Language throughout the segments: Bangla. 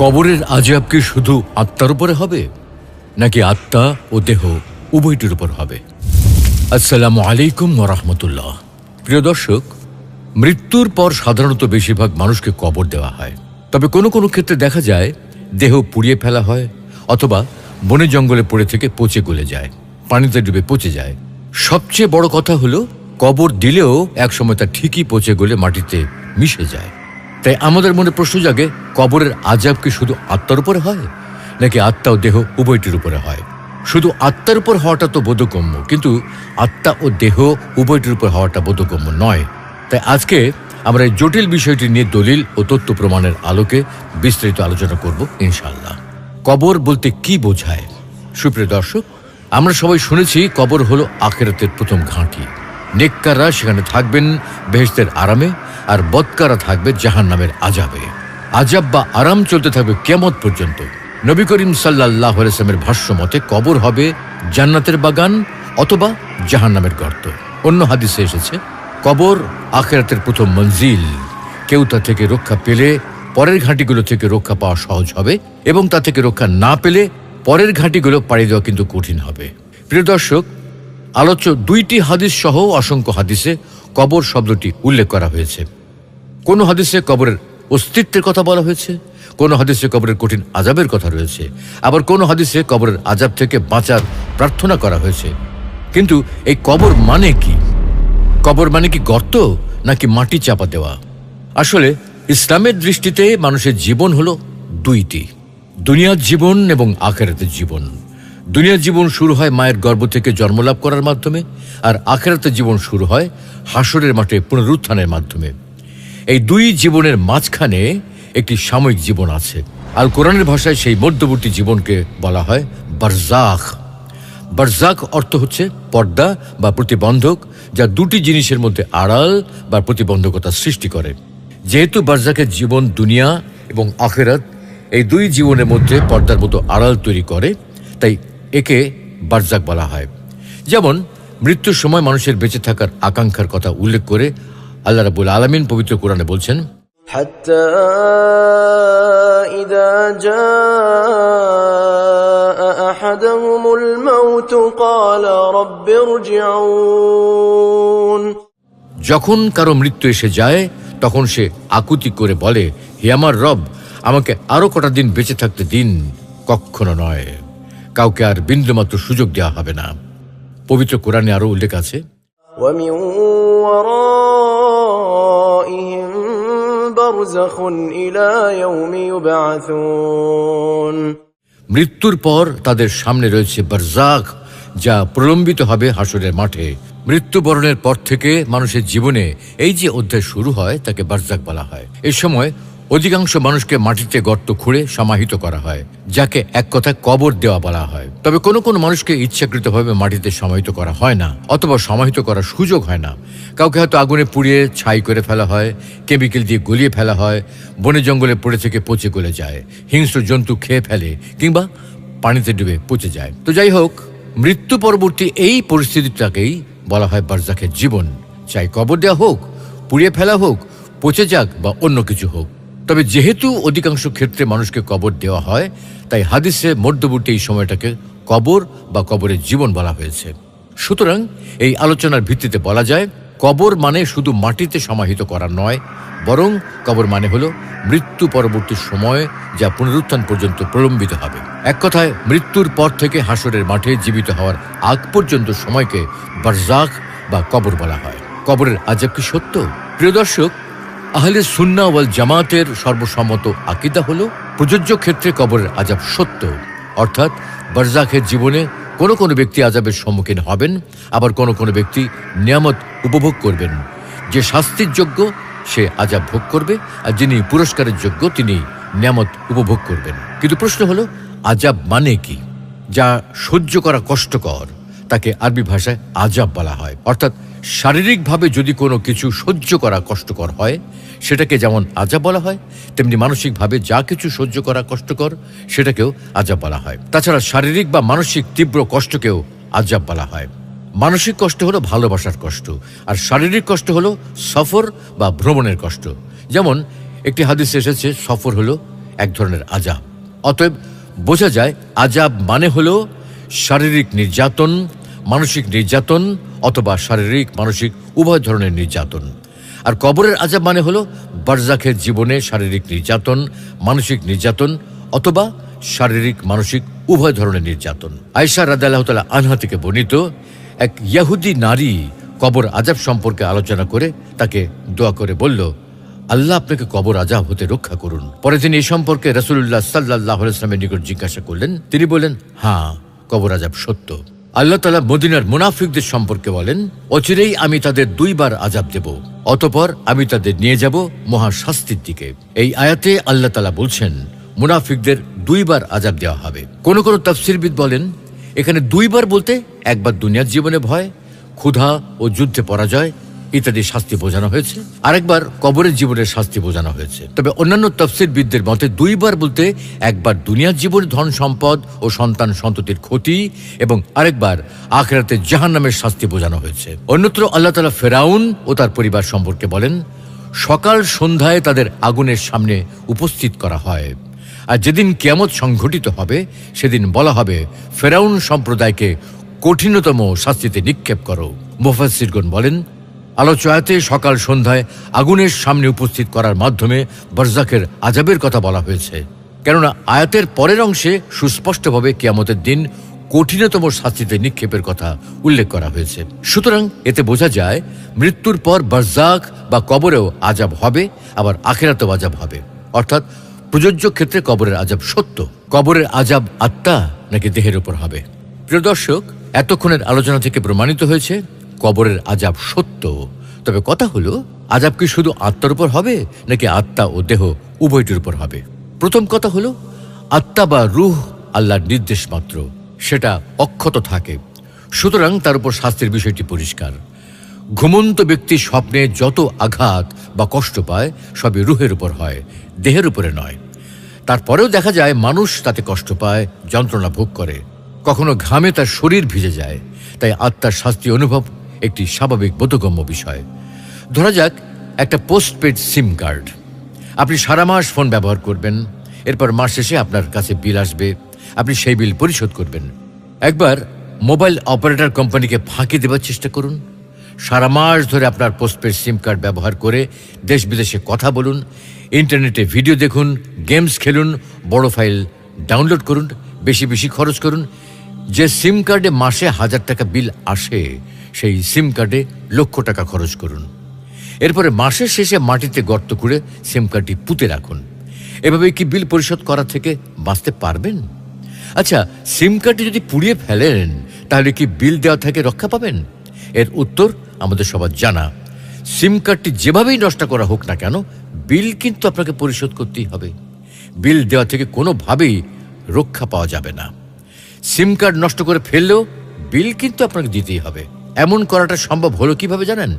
কবরের আজাব কি শুধু আত্মার উপরে হবে, নাকি আত্মা ও দেহ উভয়টির উপর হবে? আসসালামু আলাইকুম রহমতুল্লাহ। প্রিয় দর্শক, মৃত্যুর পর সাধারণত বেশিরভাগ মানুষকে কবর দেওয়া হয়। তবে কোনো কোনো ক্ষেত্রে দেখা যায়, দেহ পুড়িয়ে ফেলা হয়, অথবা বনে জঙ্গলে পড়ে থেকে পচে গলে যায়, পানিতে ডুবে পচে যায়। সবচেয়ে বড় কথা হলো, কবর দিলেও একসময় তা ঠিকই পচে গলে মাটিতে মিশে যায়। তাই আমাদের মনে প্রশ্ন জাগে, কবরের আজাব কি শুধু আত্মার উপরে হয়? নাকি আত্মা ও দেহ উভয়টির উপরে হয়? শুধু আত্মার উপর হওয়াটা তো বোধগম্য, কিন্তু আত্মা ও দেহ উভয়টির উপর হওয়াটা বোধগম্য নয়। তাই আজকে আমরা এই জটিল বিষয়টি নিয়ে দলিল ও তথ্য প্রমাণের আলোকে বিস্তারিত আলোচনা করব ইনশাল্লাহ কবর বলতে কি বোঝায়? সুপ্রিয় দর্শক, আমরা সবাই শুনেছি কবর হলো আখেরাতের প্রথম ঘাঁটি। নেককাররা সেখানে থাকবেন বেহেস্তের আরামে আর বৎকারা থাকবে জাহান নামের আজাবে আজাব বা আরাম চলতে থাকবে কেমত পর্যন্ত। নবী করিম সাল্লাহ আলাইসলামের ভাষ্য মতে কবর হবে জান্নাতের বাগান অথবা জাহান নামের গর্ত। অন্য হাদিসে এসেছে, কবর আখেরাতের প্রথম মঞ্জিল। কেউ তা থেকে রক্ষা পেলে পরের ঘাঁটিগুলো থেকে রক্ষা পাওয়া সহজ হবে এবং তা থেকে রক্ষা না পেলে পরের ঘাঁটিগুলো পাড়ি দেওয়া কিন্তু কঠিন হবে। প্রিয় দর্শক আলোচ্য দুইটি হাদিস সহ অসংখ্য হাদিসে কবর শব্দটি উল্লেখ করা হয়েছে। কোন হাদিসে কবরের অস্তিত্বের কথা বলা হয়েছে? কোন হাদিসে কবরের কঠিন আজাবের কথা রয়েছে? আবার কোন হাদিসে কবরের আজাব থেকে বাঁচার প্রার্থনা করা হয়েছে? কিন্তু এই কবর মানে কি? কবর মানে কি গর্ত, নাকি মাটি চাপা দেওয়া? আসলে ইসলামের দৃষ্টিতে মানুষের জীবন হলো দুইটি। দুনিয়ার জীবন এবং আখেরাতের জীবন। দুনিয়ার জীবন শুরু হয় মায়ের গর্ভ থেকে জন্মলাভ করার মাধ্যমে, আর আখেরাতের জীবন শুরু হয় হাসরের মাঠে পুনরুত্থানের মাধ্যমে। এই দুই জীবনের মাঝখানে একটি সাময়িক জীবন আছে। আল কোরআনের ভাষায় সেই মধ্যবর্তী জীবনকে বলা হয় বারজাখ বারজাক অর্থ হচ্ছে পর্দা বা প্রতিবন্ধক, যা দুটি জিনিসের মধ্যে আড়াল বা প্রতিবন্ধকতা সৃষ্টি করে। যেহেতু বারজাকের জীবন দুনিয়া এবং আখেরাত, এই দুই জীবনের মধ্যে পর্দার মতো আড়াল তৈরি করে, তাই একে বারজাক বলা হয় যেমন মৃত্যুর সময় মানুষের বেঁচে থাকার আকাঙ্ক্ষার কথা উল্লেখ করে আল্লাহ রাবুল আলমিন পবিত্র কোরআনে বলছেন حتى إذا جاء أحدهم الموت قال رب ارجعون যখন কারো মৃত্যু এসে যায় তখন সে আকুতি করে বলে হে আমার রব আমাকে আরো কটা দিন বেঁচে থাকতে দিন কখনো নয় কাউকে আর বিন্দুমাত্র সুযোগ দেওয়া হবে না। পবিত্র কোরআনে আরও উল্লেখ আছে মৃত্যুর পর তাদের সামনে রয়েছে বারজাক যা প্রলম্বিত হবে হাসরের মাঠে। মৃত্যুবরণের পর থেকে মানুষের জীবনে এই যে অধ্যায় শুরু হয় তাকে বারজাক বলা হয়। এ সময় অধিকাংশ মানুষকে মাটিতে গর্ত খুঁড়ে সমাহিত করা হয়, যাকে এক কথায় কবর দেওয়া বলা হয়। তবে কোনো কোনো মানুষকে ইচ্ছাকৃতভাবে মাটিতে সমাহিত করা হয় না, অথবা সমাহিত করার সুযোগ হয় না। কাউকে হয়তো আগুনে পুড়িয়ে ছাই করে ফেলা হয়, কেমিক্যাল দিয়ে গলিয়ে ফেলা হয়, বনে জঙ্গলে পড়ে থেকে পচে গলে যায়, হিংস্র জন্তু খেয়ে ফেলে, কিংবা পানিতে ডুবে পচে যায়। তো যাই হোক, মৃত্যু পরবর্তী এই পরিস্থিতিটাকেই বলা হয় বারজাকের জীবন। চাই কবর দেওয়া হোক, পুড়িয়ে ফেলা হোক, পচে যাক বা অন্য কিছু হোক। তবে যেহেতু অধিকাংশ ক্ষেত্রে মানুষকে কবর দেওয়া হয়, তাই হাদিসে মধ্যবর্তী এই সময়টাকে কবর বা কবরের জীবন বলা হয়েছে। সুতরাং এই আলোচনার ভিত্তিতে বলা যায়, কবর মানে শুধু মাটিতে সমাহিত করা নয়, বরং কবর মানে হলো মৃত্যু পরবর্তী সময় যা পুনরুত্থান পর্যন্ত প্রলম্বিত হবে। এক কথায়, মৃত্যুর পর থেকে হাসরের মাঠে জীবিত হওয়ার আগ পর্যন্ত সময়কে বারজাক বা কবর বলা হয়। কবরের আজাব কি সত্য? প্রিয় দর্শক আহলে সুন্না ওয়াল জামাতের সর্বসম্মত আকিদা হল প্রযোজ্য ক্ষেত্রে কবরের আজাব সত্য। অর্থাৎ বারজাখের জীবনে কোনো কোনো ব্যক্তি আজাবের সম্মুখীন হবেন, আবার কোনো কোনো ব্যক্তি নিয়ামত উপভোগ করবেন। যে শাস্তির যোগ্য, সে আজাব ভোগ করবে, আর যিনি পুরস্কারের যোগ্য, তিনি নিয়ামত উপভোগ করবেন। কিন্তু প্রশ্ন হলো আজাব মানে কি? যা সহ্য করা কষ্টকর, তাকে আরবি ভাষায় আজাব বলা হয়। অর্থাৎ শারীরিকভাবে যদি কোনো কিছু সহ্য করা কষ্টকর হয়, সেটাকে যেমন আজাব বলা হয়, তেমনি মানসিকভাবে যা কিছু সহ্য করা কষ্টকর, সেটাকেও আজাব বলা হয়। তাছাড়া শারীরিক বা মানসিক তীব্র কষ্টকেও আজাব বলা হয়। মানসিক কষ্ট হলো ভালোবাসার কষ্ট, আর শারীরিক কষ্ট হলো সফর বা ভ্রমণের কষ্ট। যেমন একটি হাদিসে এসেছে, সফর হলো এক ধরনের আজাব। অতএব বোঝা যায়, আজাব মানে হলো শারীরিক নির্যাতন, মানসিক নির্যাতন অথবা শারীরিক, মানসিক, উভয় ধরনের নির্যাতন। আর কবরের আজাব মানে হলো বারজাখের জীবনে শারীরিক নির্যাতন, মানসিক নির্যাতন অথবা শারীরিক, মানসিক উভয় ধরনের নির্যাতন। আয়সা রাদাল্লাহ তালা আনহা থেকে বর্ণিত এক ইয়াহুদি নারী কবর আজাব সম্পর্কে আলোচনা করে তাকে দোয়া করে বলল, আল্লাহ আপনাকে কবর আজাব হতে রক্ষা করুন। পরে তিনি এই সম্পর্কে রসুল্লাহ সাল্লাহ ইসলামের নিকট জিজ্ঞাসা করলেন। তিনি বলেন হ্যাঁ কবর আজাব সত্য। আল্লাহ তালা মদিনার মুনাফিকদের সম্পর্কে বলেন, অচিরেই আমি তাদের দুইবার আজাব দেব, অতপর আমি তাদের নিয়ে যাব মহাশাস্তির দিকে। এই আয়াতে আল্লাহ তালা বলছেন, মুনাফিকদের দুইবার আজাব দেওয়া হবে। কোন কোনো তফসিরবিদ বলেন, এখানে দুইবার বলতে একবার দুনিয়ার জীবনে ভয়, ক্ষুধা ও যুদ্ধে পরাজয় ইত্যাদি শাস্তি বোঝানো হয়েছে। আরেকবার কবরের জীবনের শাস্তি বোঝানো হয়েছে। তবে অন্যান্য তফসিরবিদদের মতে দুইবার বলতে একবার দুনিয়ার জীবনে ধন সম্পদ ও সন্তান সন্ততির ক্ষতি এবং আরেকবার আখেরাতে জাহান নামের শাস্তি বোঝানো হয়েছে। অন্যত্র আল্লাহ তালা ফেরাউন ও তার পরিবার সম্পর্কে বলেন, সকাল সন্ধ্যায় তাদের আগুনের সামনে উপস্থিত করা হয়। আর যেদিন কিয়ামত সংঘটিত হবে, সেদিন বলা হবে, ফেরাউন সম্প্রদায়কে কঠিনতম শাস্তিতে নিক্ষেপ করো। মুফাসিরগণ বলেন আলোচনাতে সকাল সন্ধ্যায় আগুনের সামনে উপস্থিত করার মাধ্যমে বরজাকের আজাবের কথা বলা হয়েছে। কেননা আয়াতের পরের অংশে সুস্পষ্টভাবে কিয়ামতের দিন কঠিনতম শাস্তিতে নিক্ষেপের কথা উল্লেখ করা হয়েছে। সুতরাং এতে বোঝা যায়, মৃত্যুর পর বরজাক বা কবরেও আজাব হবে, আবার আখেরাতেও আজাব হবে। অর্থাৎ প্রযোজ্য ক্ষেত্রে কবরের আজাব সত্য। কবরের আজাব আত্মা নাকি দেহের উপর হবে। প্রিয় দর্শক, এতক্ষণের আলোচনা থেকে প্রমাণিত হয়েছে কবরের আজাব সত্য? তবে কথা হলো, আজাব কি শুধু আত্মার উপর হবে, নাকি আত্মা ও দেহ উভয়টির উপর হবে? প্রথম কথা হলো, আত্মা বা রুহ আল্লাহর নির্দেশ মাত্র, সেটা অক্ষত থাকে। সুতরাং তার উপর শাস্তির বিষয়টি পরিষ্কার। ঘুমন্ত ব্যক্তি স্বপ্নে যত আঘাত বা কষ্ট পায়, সবই রুহের উপর হয়, দেহের উপরে নয়। তারপরেও দেখা যায়, মানুষ তাতে কষ্ট পায়, যন্ত্রণা ভোগ করে। কখনো ঘামে তার শরীর ভিজে যায়, তাই আত্মার শাস্তি অনুভব একটি স্বাভাবিক বোধগম্য বিষয়। ধরা যাক, একটা পোস্টপেড সিম কার্ড আপনি সারা মাস ফোন ব্যবহার করবেন, এরপর মাস শেষে আপনার কাছে বিল আসবে, আপনি সেই বিল পরিশোধ করবেন। একবার মোবাইল অপারেটর কোম্পানিকে ফাঁকি দেওয়ার চেষ্টা করুন। সারা মাস ধরে আপনার পোস্টপেড সিম কার্ড ব্যবহার করে দেশ বিদেশে কথা বলুন ইন্টারনেটে ভিডিও দেখুন গেমস খেলুন, বড় ফাইল ডাউনলোড করুন বেশি বেশি খরচ করুন। যে সিম কার্ডে মাসে হাজার টাকা বিল আসে সেই সিম কার্ডে লক্ষ টাকা খরচ করুন। এরপরে মাসের শেষে মাটিতে গর্ত করে সিম কার্ডটি পুঁতে রাখুন। এভাবে কি বিল পরিশোধ করা থেকে বাঁচতে পারবেন? আচ্ছা সিম কার্ডটি যদি পুড়িয়ে ফেলেন, তাহলে কি বিল দেওয়া থেকে রক্ষা পাবেন? এর উত্তর আমাদের সবার জানা। সিম কার্ডটি যেভাবেই নষ্ট করা হোক না কেন, বিল কিন্তু আপনাকে পরিশোধ করতেই হবে। বিল দেওয়া থেকে কোনোভাবেই রক্ষা পাওয়া যাবে না। সিম কার্ড নষ্ট করে ফেললেও বিল কিন্তু আপনাকে দিতেই হবে। এমন করাটা সম্ভব হলো কীভাবে জানেন?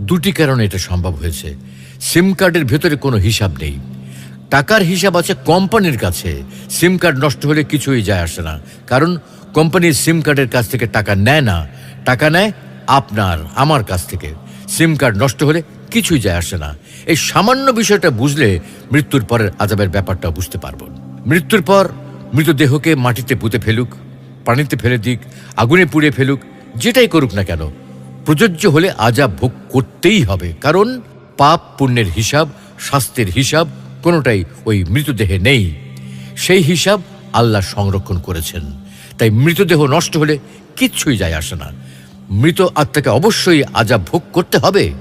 দুটি কারণে এটা সম্ভব হয়েছে। সিম কার্ডের ভেতরে কোনো হিসাব নেই। টাকার হিসাব আছে কোম্পানির কাছে। সিম কার্ড নষ্ট হলে কিছুই যায় আসে না। কারণ কোম্পানির সিম কার্ডের কাছ থেকে টাকা নেয় না। টাকা নেয় আপনার, আমার কাছ থেকে। সিম কার্ড নষ্ট হলে কিছুই যায় আসে না। এই সামান্য বিষয়টা বুঝলে মৃত্যুর পরের আজাবের ব্যাপারটা বুঝতে পারব। মৃত্যুর পর মৃতদেহকে মাটিতে পুঁতে ফেলুক, পানিতে ফেলে দিক, আগুনে পুড়ে ফেলুক যেটাই করুক না কেন, প্রযোজ্য হলে আজাব ভোগ করতেই হবে, কারণ পাপ পুণ্যের হিসাব স্বাস্থ্যের হিসাব কোনোটাই ওই মৃতদেহে নেই। সেই হিসাব আল্লাহ সংরক্ষণ করেছেন। তাই মৃতদেহ নষ্ট হলে কিচ্ছুই যায় আসে না। মৃত আত্মাকে অবশ্যই আজাব ভোগ করতে হবে।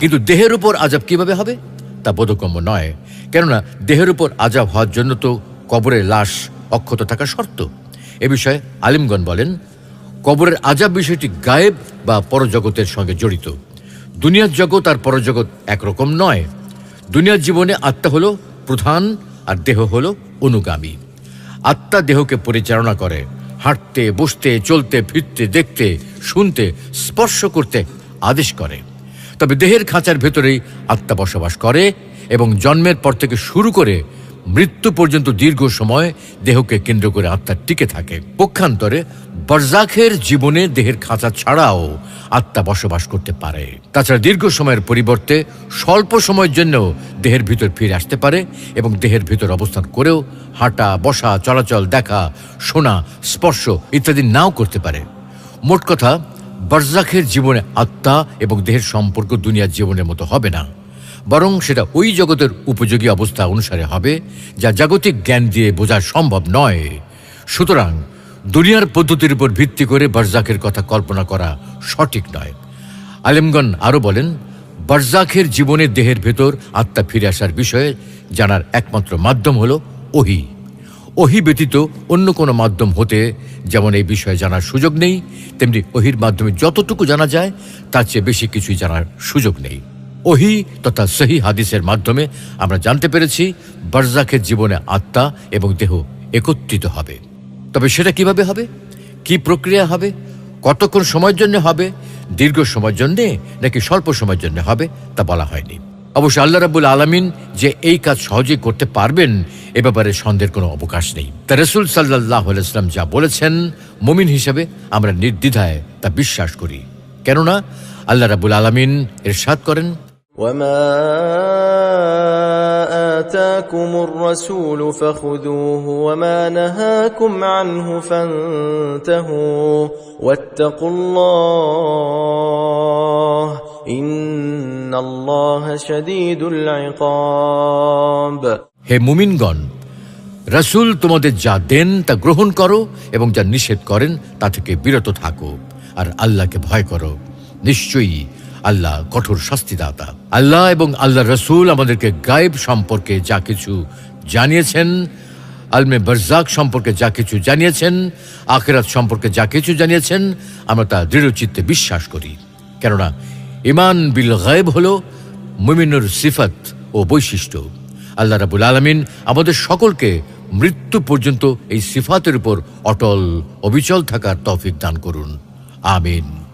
কিন্তু দেহের উপর আজাব কীভাবে হবে? তা বোধগম্য নয়। কেননা দেহের উপর আজাব হওয়ার জন্য তো কবরের লাশ অক্ষত থাকা শর্ত। এ বিষয়ে আলিমগণ বলেন কবরের আজাব বিষয়টি গায়েব বা পরজগতের সঙ্গে জড়িত। দুনিয়ার জগৎ আর পরজগৎ একরকম নয়। দুনিয়ার জীবনে আত্মা হলো প্রধান আর দেহ হলো অনুগামী। আত্মা দেহকে পরিচালনা করে। হাঁটতে, বসতে, চলতে, ফিরতে, দেখতে, শুনতে, স্পর্শ করতে আদেশ করে। তবে দেহের খাঁচার ভেতরেই আত্মা বসবাস করে এবং জন্মের পর থেকে শুরু করে মৃত্যু পর্যন্ত দীর্ঘ সময় দেহকে কেন্দ্র করে আত্মা টিকে থাকে। পক্ষান্তরে বরজাখের জীবনে দেহের খাঁচা ছাড়াও আত্মা বসবাস করতে পারে। তাছাড়া দীর্ঘ সময়ের পরিবর্তে স্বল্প সময়ের জন্য দেহের ভিতর ফিরে আসতে পারে এবং দেহের ভিতর অবস্থান করেও হাঁটা, বসা, চলাচল, দেখা, শোনা, স্পর্শ ইত্যাদি নাও করতে পারে। মোট কথা, বরজাখের জীবনে আত্মা এবং দেহের সম্পর্ক দুনিয়ার জীবনের মতো হবে না। বরং সেটা ওই জগতের উপযোগী অবস্থা অনুসারে হবে, যা জাগতিক জ্ঞান দিয়ে বোঝা সম্ভব নয়। সুতরাং দুনিয়ার পদ্ধতির উপর ভিত্তি করে বারজাকের কথা কল্পনা করা সঠিক নয়। আলেমগন আরও বলেন বারজাখের জীবনে দেহের ভেতর আত্মা ফিরে আসার বিষয়ে জানার একমাত্র মাধ্যম হল ওহি। ওহি ব্যতীত অন্য কোনো মাধ্যম হতে যেমন এই বিষয়ে জানার সুযোগ নেই, তেমনি ওহির মাধ্যমে যতটুকু জানা যায়, তার চেয়ে বেশি কিছুই জানার সুযোগ নেই। ওহি তথা সহি হাদিসের মাধ্যমে আমরা জানতে পেরেছি বারজাখের জীবনে আত্মা এবং দেহ একত্রিত হবে। তবে সেটা কীভাবে হবে? কি প্রক্রিয়া হবে? কতক্ষণ সময়ের জন্য হবে? দীর্ঘ সময়ের জন্যে নাকি স্বল্প সময়ের জন্য হবে, তা বলা হয়নি। অবশ্য আল্লাহ রাবুল আলমিন যে এই কাজ সহজেই করতে পারবেন, এ ব্যাপারে সন্দেহের কোনো অবকাশ নেই। তা রসুল সাল্লাহ আলাইসলাম যা বলেছেন, মুমিন হিসেবে আমরা নির্দ্বিধায় তা বিশ্বাস করি। কেননা আল্লাহ রাবুল আলমিন এর সাদ করেন وما آتاكم الرسول فخذوه وما نهاكم عنه فانتهوا واتقوا الله إن الله شديد العقاب হে মুমিনগণ রাসূল তোমাদের যা দেন তা গ্রহণ করো এবং যা নিষেধ করেন তা থেকে বিরত থাকো আর আল্লাহকে ভয় করো নিশ্চয়ই আল্লাহ কঠোর শাস্তিদাতা। আল্লাহ এবং আল্লাহ রসুল আমাদেরকে গায়েব সম্পর্কে যা কিছু জানিয়েছেন, আলমে বরজাক সম্পর্কে যা কিছু জানিয়েছেন, আখেরাত সম্পর্কে যা কিছু জানিয়েছেন, আমরা তা দৃঢ়চিত্তে বিশ্বাস করি। কেননা ইমান বিল গায়েব হল মুমিনুর সিফত ও বৈশিষ্ট্য। আল্লাহ রাবুল আলমিন আমাদের সকলকে মৃত্যু পর্যন্ত এই সিফাতের উপর অটল, অবিচল থাকার তৌফিক দান করুন। আমিন।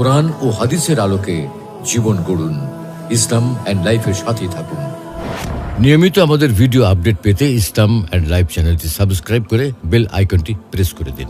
কোরআন ও হাদিসের আলোকে জীবন গড়ুন, ইসলাম অ্যান্ড লাইফের সাথে থাকুন। নিয়মিত আমাদের ভিডিও আপডেট পেতে ইসলাম অ্যান্ড লাইফ চ্যানেলটি সাবস্ক্রাইব করে বেল আইকনটি প্রেস করে দিন।